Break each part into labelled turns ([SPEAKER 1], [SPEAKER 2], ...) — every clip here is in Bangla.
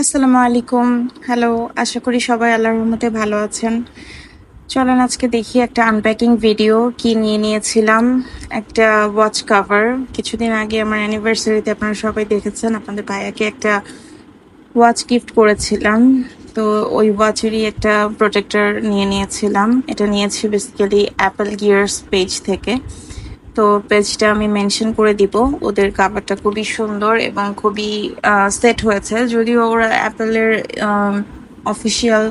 [SPEAKER 1] আসসালামু আলাইকুম। হ্যালো আশা করি সবাই আল্লাহর রহমতে ভালো আছেন। চলেন আজকে দেখি একটা আনপ্যাকিং ভিডিও কি নিয়ে নিয়েছিলাম। একটা ওয়াচ কভার কিছুদিন আগে আমার অ্যানিভার্সারিতে আপনারা সবাই দেখেছেন, আপনাদের ভাইয়াকে একটা ওয়াচ গিফট করেছিলাম। তো ওই ওয়াচেরই একটা প্রোটেক্টর নিয়ে নিয়েছিলাম। এটা নিয়েছি বেসিক্যালি অ্যাপেল গিয়ার্স পেজ থেকে। তো পেজটা আমি মেনশন করে দিব। ওদের কাভারটা খুবই সুন্দর এবং খুবই সেট হয়েছে। যদিও ওরা অ্যাপেলের অফিসিয়াল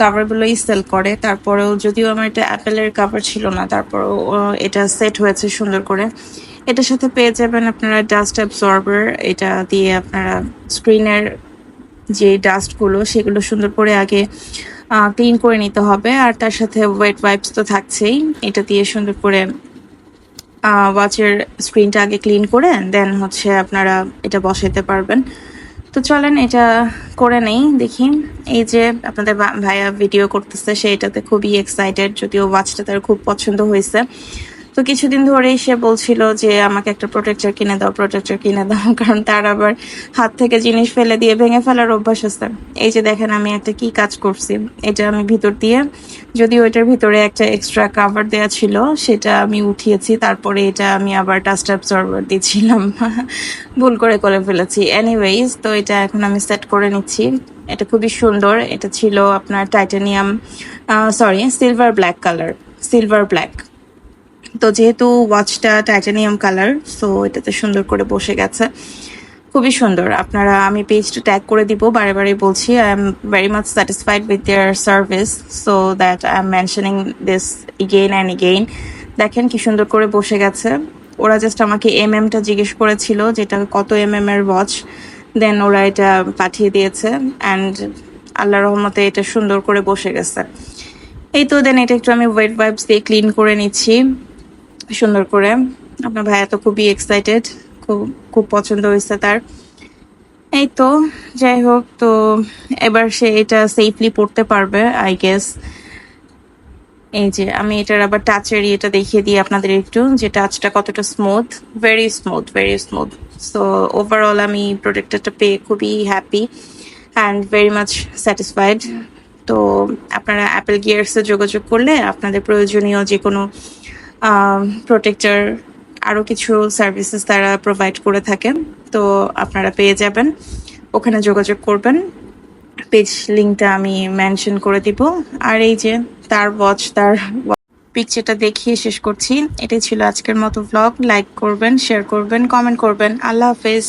[SPEAKER 1] কাভারগুলোই সেল করে। তারপরেও যদিও আমার এটা অ্যাপেলের কাভার ছিল না, তারপরেও এটা সেট হয়েছে সুন্দর করে। এটার সাথে পেয়ে যাবেন আপনারা ডাস্ট অ্যাবজর্বার এটা দিয়ে আপনারা স্ক্রিনের যে ডাস্টগুলো সেগুলো সুন্দর করে আগে ক্লিন করে নিতে হবে। আর তার সাথে ওয়েট ওয়াইপস তো থাকছেই। এটা দিয়ে সুন্দর করে ওয়াচের স্ক্রিনটা আগে ক্লিন করে দেন হচ্ছে আপনারা এটা বসাইতে পারবেন। তো চলেন এটা করে নেই, দেখি। এই যে আপনাদের ভাইয়া ভিডিও করতেছে, সে এটাতে খুবই এক্সাইটেড যদিও ওয়াচটা তার খুব পছন্দ হয়েছে। তো কিছুদিন ধরেই সে বলছিল যে, আমাকে একটা প্রোটেক্টর কিনে দাও প্রোটেক্টর কিনে দাও। কারণ তার আবার হাত থেকে জিনিস ফেলে দিয়ে ভেঙে ফেলার অভ্যাস আছে। এই যে দেখেন আমি একটা কি কাজ করছি। এটা আমি ভিতর দিয়ে, যদিও ওইটার ভিতরে একটা এক্সট্রা কাভার দেওয়া ছিল, সেটা আমি উঠিয়েছি, তারপরে এটা আমি আবার ডাস্ট অ্যাবজর্বার দিয়েছিলাম। ভুল করে করে ফেলেছি। এনিওয়েজ তো এটা এখন আমি সেট করে নিচ্ছি। এটা খুবই সুন্দর। এটা ছিল আপনার titanium sorry silver black colour silver black তো যেহেতু ওয়াচটা টাইটানিয়াম কালার সো এটাতে সুন্দর করে বসে গেছে। খুবই সুন্দর। আপনারা, আমি পেজটা ট্যাগ করে দিব, বারে বারে বলছি I am very much satisfied with their service so that I am mentioning this again and again দেখেন কি সুন্দর করে বসে গেছে। ওরা জাস্ট আমাকে এম এমটা জিজ্ঞেস করেছিল, যেটা কত এম এম এর ওয়াচ দেন ওরা এটা পাঠিয়ে দিয়েছে অ্যান্ড আল্লাহ রহমতে এটা সুন্দর করে বসে গেছে। এই তো দেন এটা একটু আমি ওয়েট ওয়াইপস দিয়ে ক্লিন করে নিচ্ছি। সুন্দর করে। আপনার ভাইয়া তো খুবই এক্সাইটেড খুব খুব পছন্দ হয়েছে তার। এই তো, যাই হোক, তো এবার সে এটা সেফলি পড়তে পারবে আই গেস এই যে, আমি এটার আবার টাচের ইয়েটা দেখিয়ে দিই আপনাদের একটু, যে টাচটা কতটা smooth very smooth very smooth so overall আমি প্রোডাক্টটা পেয়ে খুবই happy and very much satisfied তো আপনারা অ্যাপেল গিয়ার্সে যোগাযোগ করলে আপনাদের প্রয়োজনীয় যে কোনো প্রোটেক্টর আরও কিছু সার্ভিসেস তারা প্রোভাইড করে থাকে তো আপনারা পেয়ে যাবেন। ওখানে যোগাযোগ করবেন। পেজ লিঙ্কটা আমি মেনশন করে দিব। আর এই যে তার ওয়াচ তার পিকচারটা দেখিয়ে শেষ করছি। এটাই ছিল আজকের মতো ব্লগ লাইক করবেন শেয়ার করবেন কমেন্ট করবেন। আল্লাহ হাফেজ।